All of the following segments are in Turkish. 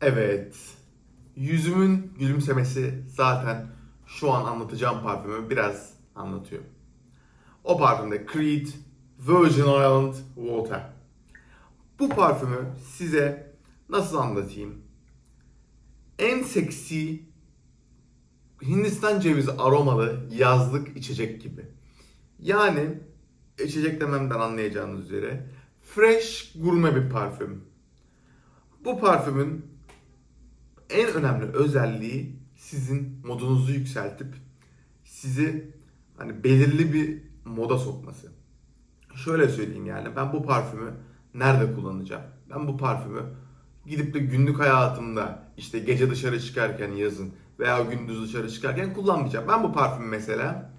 Evet. Yüzümün gülümsemesi zaten şu an anlatacağım parfümü biraz anlatıyor. O parfümde Creed Virgin Island Water. Bu parfümü size nasıl anlatayım? En seksi Hindistan cevizi aromalı yazlık içecek gibi. Yani içecek dememden anlayacağınız üzere fresh gurme bir parfüm. Bu parfümün en önemli özelliği sizin modunuzu yükseltip sizi hani belirli bir moda sokması. Şöyle söyleyeyim yani ben bu parfümü nerede kullanacağım? Ben bu parfümü gidip de günlük hayatımda işte gece dışarı çıkarken yazın veya gündüz dışarı çıkarken kullanmayacağım. Ben bu parfümü mesela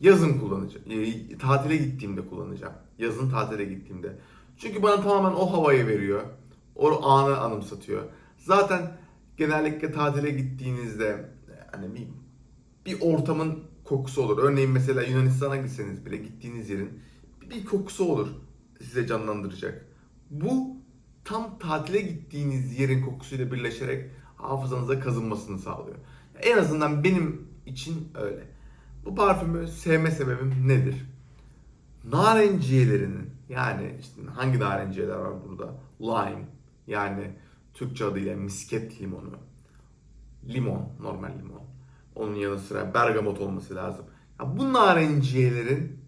yazın kullanacağım. E, tatile gittiğimde kullanacağım. Yazın tatile gittiğimde. Çünkü bana tamamen o havayı veriyor. O anı anımsatıyor. Zaten genellikle tatile gittiğinizde hani bir, bir ortamın kokusu olur. Örneğin mesela Yunanistan'a gitseniz bile gittiğiniz yerin bir, kokusu olur size canlandıracak. Bu tam tatile gittiğiniz yerin kokusuyla birleşerek hafızanıza kazınmasını sağlıyor. En azından benim için öyle. Bu parfümü sevme sebebim nedir? Narenciyelerinin yani işte hangi narenciyeler var burada? Lime yani Türkçe adıyla misket limonu. Limon, normal limon. Onun yanı sıra bergamot olması lazım. Ya bu narenciyelerin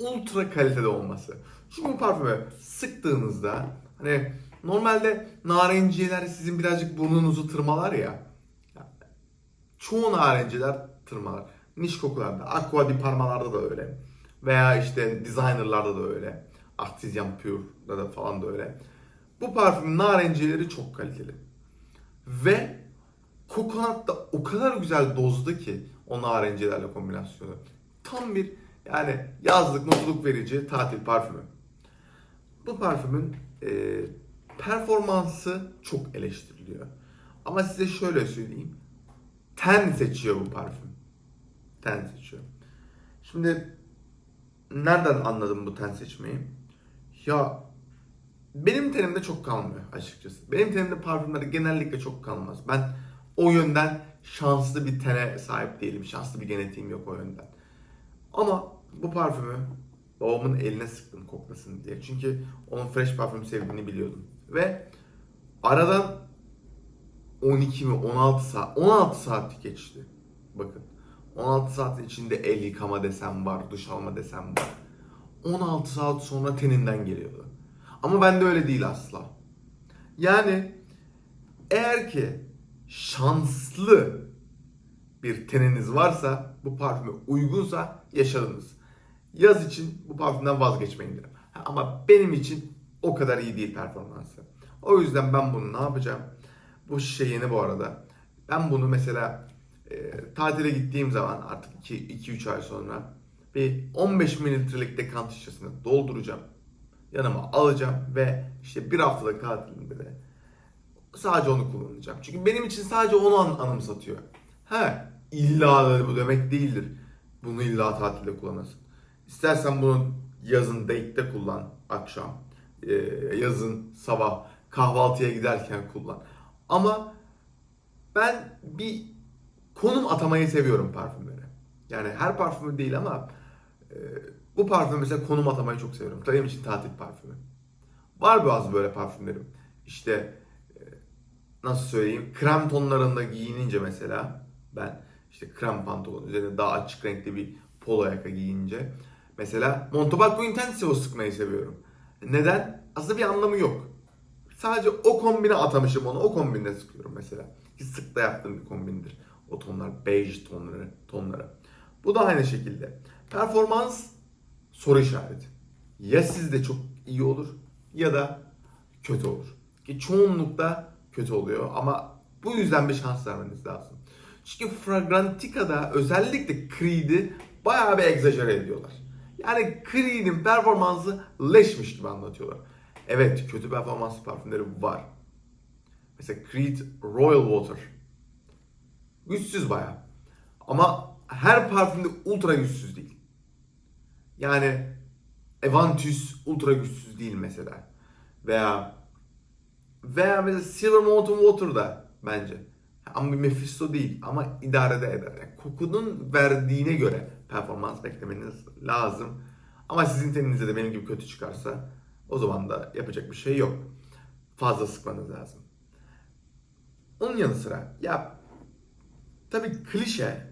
ultra kalitede olması. Çünkü bu parfümü sıktığınızda hani normalde narenciyeler sizin birazcık burnunuzu tırmalar ya. Çoğu narenciyeler tırmalar. Niş kokularda, aqua di parmalarda da öyle. Veya işte designerlarda da öyle. Artisan Pure'da da falan da öyle. Bu parfümün narenciyeleri çok kaliteli. Ve kokonat da o kadar güzel dozda ki o narenciyelerle kombinasyonu. Tam bir yani yazlık mutluluk verici tatil parfümü. Bu parfümün e, performansı çok eleştiriliyor. Ama size şöyle söyleyeyim. Ten seçiyor bu parfüm. Ten seçiyor. Şimdi nereden anladım bu ten seçmeyi? Ya benim tenimde çok kalmıyor açıkçası. Benim tenimde parfümler genellikle çok kalmaz. Ben o yönden şanslı bir tene sahip değilim. Şanslı bir genetiğim yok o yönden. Ama bu parfümü babamın eline sıktım koklasın diye. Çünkü onun fresh parfüm sevdiğini biliyordum. Ve aradan 12 mi 16 saat 16 saat geçti. Bakın 16 saatin içinde el yıkama desem var, duş alma desem var. 16 saat sonra teninden geliyordu. Ama bende öyle değil asla. Yani eğer ki şanslı bir teniniz varsa, bu parfüme uygunsa yaşadınız. Yaz için bu parfümden vazgeçmeyin derim. Ama benim için o kadar iyi değil performansı. O yüzden ben bunu ne yapacağım? Bu şişe yeni bu arada. Ben bunu mesela e, tatile gittiğim zaman artık 2-3 ay sonra bir 15 mililitrelik dekant şişesine dolduracağım. Yanıma alacağım ve işte bir haftalık tatilimde de sadece onu kullanacağım. Çünkü benim için sadece onu an- anımsatıyor. He, illa bu demek değildir. Bunu illa tatilde kullanırsın. İstersen bunu yazın date'de kullan akşam. Ee, yazın sabah kahvaltıya giderken kullan. Ama ben bir konum atamayı seviyorum parfümlere. Yani her parfümü değil ama e, bu parfüm mesela konum atamayı çok seviyorum. Benim için tatil parfümü. Var bazı böyle parfümlerim. İşte e, nasıl söyleyeyim krem tonlarında giyinince mesela ben işte krem pantolon üzerine daha açık renkli bir polo yaka giyince mesela Montebacco Intensivo sıkmayı seviyorum. Neden? Aslında bir anlamı yok. Sadece o kombine atamışım onu. O kombinde sıkıyorum mesela. Ki sık da yaptığım bir kombindir. O tonlar, beige tonları, tonları. Bu da aynı şekilde. Performans soru işareti. Ya sizde çok iyi olur ya da kötü olur. Ki çoğunlukla kötü oluyor ama bu yüzden bir şans vermeniz lazım. Çünkü Fragrantica'da özellikle Creed'i bayağı bir egzajere ediyorlar. Yani Creed'in performansı leşmiş gibi anlatıyorlar. Evet kötü performanslı parfümleri var. Mesela Creed Royal Water. Güçsüz bayağı. Ama her parfümde ultra güçsüz değil. Yani Evantus ultra güçsüz değil mesela. Veya Veya mesela Silver Mountain Water'da bence. Ama bir Mephisto değil ama idarede eder. Yani kokunun verdiğine göre performans beklemeniz lazım. Ama sizin teninize de benim gibi kötü çıkarsa o zaman da yapacak bir şey yok. Fazla sıkmanız lazım. Onun yanı sıra ya tabii klişe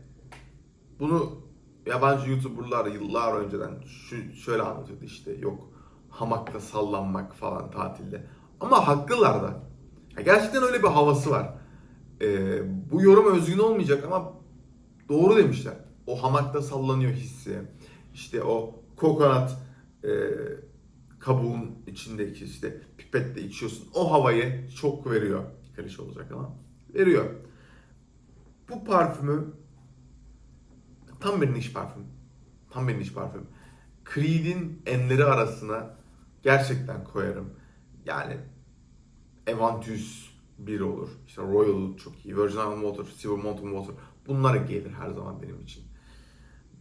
bunu yabancı YouTuber'lar yıllar önceden şu şöyle anlatıyordu işte yok hamakta sallanmak falan tatilde. Ama haklılar da. Ya gerçekten öyle bir havası var. Ee, bu yorum özgün olmayacak ama doğru demişler. O hamakta sallanıyor hissi. İşte o kokonat e, kabuğun içindeki işte pipetle içiyorsun. O havayı çok veriyor. Klişe olacak ama veriyor. Bu parfümü tam bir niş parfüm. Tam bir niş parfüm. Creed'in enleri arasına gerçekten koyarım. Yani Evantus bir olur. İşte Royal çok iyi. Virgin Island Water, Silver Mountain Water. Bunlar gelir her zaman benim için.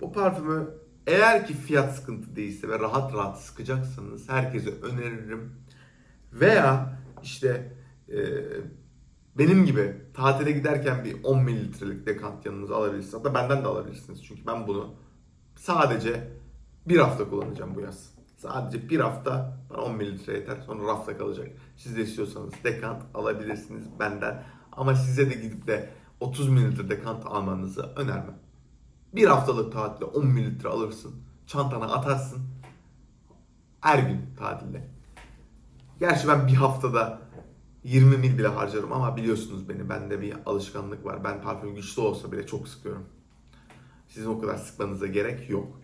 Bu parfümü eğer ki fiyat sıkıntı değilse ve rahat rahat sıkacaksanız herkese öneririm. Veya işte e, benim gibi tatile giderken bir 10 mililitrelik dekant yanınıza alabilirsiniz. Hatta benden de alabilirsiniz. Çünkü ben bunu sadece bir hafta kullanacağım bu yaz. Sadece bir hafta bana 10 mililitre yeter. Sonra rafta kalacak. Siz de istiyorsanız dekant alabilirsiniz benden. Ama size de gidip de 30 mililitre dekant almanızı önermem. Bir haftalık tatilde 10 mililitre alırsın. Çantana atarsın. Her gün tatilde. Gerçi ben bir haftada 20 mil bile harcarım ama biliyorsunuz beni. Bende bir alışkanlık var. Ben parfüm güçlü olsa bile çok sıkıyorum. Sizin o kadar sıkmanıza gerek yok.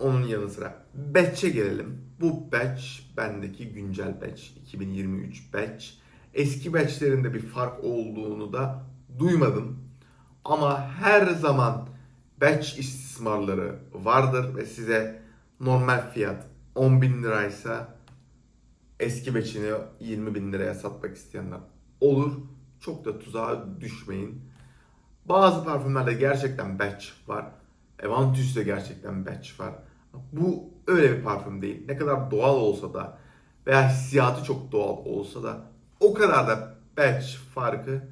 Onun yanı sıra batch'e gelelim. Bu batch bendeki güncel batch. 2023 batch. Eski batch'lerinde bir fark olduğunu da duymadım. Ama her zaman batch istismarları vardır ve size normal fiyat 10 bin liraysa eski batch'ini 20 bin liraya satmak isteyenler olur. Çok da tuzağa düşmeyin. Bazı parfümlerde gerçekten batch var. Evantus'ta gerçekten batch var. Bu öyle bir parfüm değil. Ne kadar doğal olsa da veya hissiyatı çok doğal olsa da o kadar da batch farkı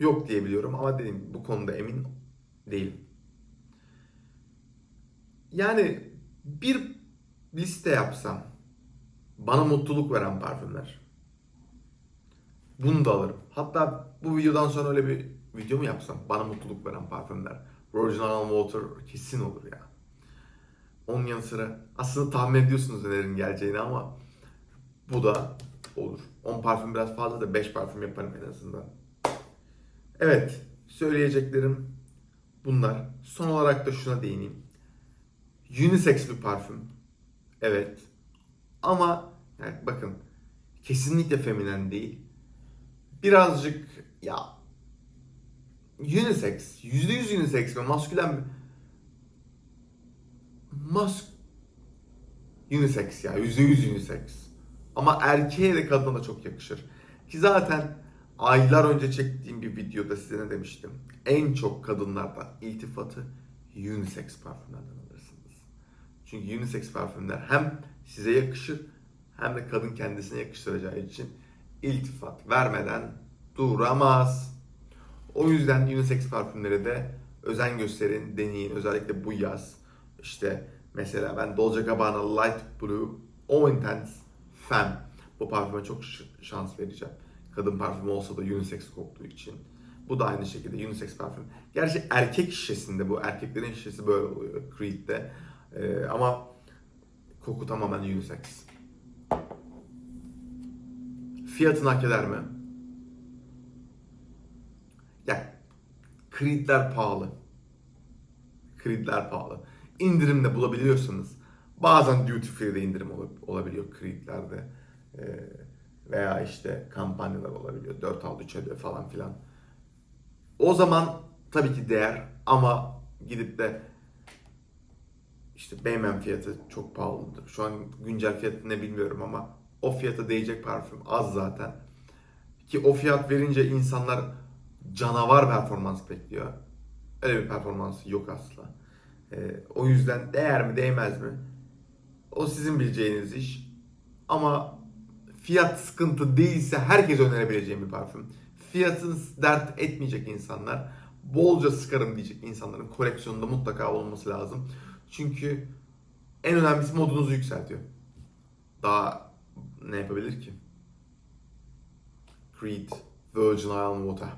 yok diye biliyorum ama dediğim bu konuda emin değilim. Yani bir liste yapsam bana mutluluk veren parfümler. Bunu da alırım. Hatta bu videodan sonra öyle bir video mu yapsam? Bana mutluluk veren parfümler. Original Water kesin olur ya. Onun yanı sıra aslında tahmin ediyorsunuz nelerin geleceğini ama bu da olur. 10 parfüm biraz fazla da 5 parfüm yaparım en azından. Evet, söyleyeceklerim bunlar. Son olarak da şuna değineyim. Unisex bir parfüm. Evet. Ama yani bakın kesinlikle feminen değil. Birazcık ya unisex, %100 unisex mi, maskülen mi? Mas unisex ya, %100 unisex. Ama erkeğe de kadına çok yakışır. Ki zaten aylar önce çektiğim bir videoda size ne demiştim? En çok kadınlardan iltifatı unisex parfümlerden alırsınız. Çünkü unisex parfümler hem size yakışır hem de kadın kendisine yakıştıracağı için iltifat vermeden duramaz. O yüzden unisex parfümlere de özen gösterin, deneyin. Özellikle bu yaz. İşte mesela ben Dolce Gabbana Light Blue O Intense Femme bu parfüme çok şans vereceğim. Kadın parfümü olsa da unisex koktuğu için. Bu da aynı şekilde unisex parfüm. Gerçi erkek şişesinde bu. Erkeklerin şişesi böyle oluyor Creed'de. Ee, ama koku tamamen unisex. Fiyatını hak eder mi? Ya Creed'ler pahalı. Creed'ler pahalı. İndirimde bulabiliyorsanız bazen duty free'de indirim ol- olabiliyor Creed'lerde. Ee, veya işte kampanyalar olabiliyor. 4 al 3 öde falan filan. O zaman tabii ki değer ama gidip de işte Beymen fiyatı çok pahalıdır. Şu an güncel fiyatı ne bilmiyorum ama o fiyata değecek parfüm az zaten. Ki o fiyat verince insanlar canavar performans bekliyor. Öyle bir performansı yok asla. Ee, o yüzden değer mi değmez mi? O sizin bileceğiniz iş. Ama fiyat sıkıntı değilse herkese önerebileceğim bir parfüm. Fiyatını dert etmeyecek insanlar, bolca sıkarım diyecek insanların koleksiyonunda mutlaka olması lazım. Çünkü en önemlisi modunuzu yükseltiyor. Daha ne yapabilir ki? Creed, Virgin Island Water.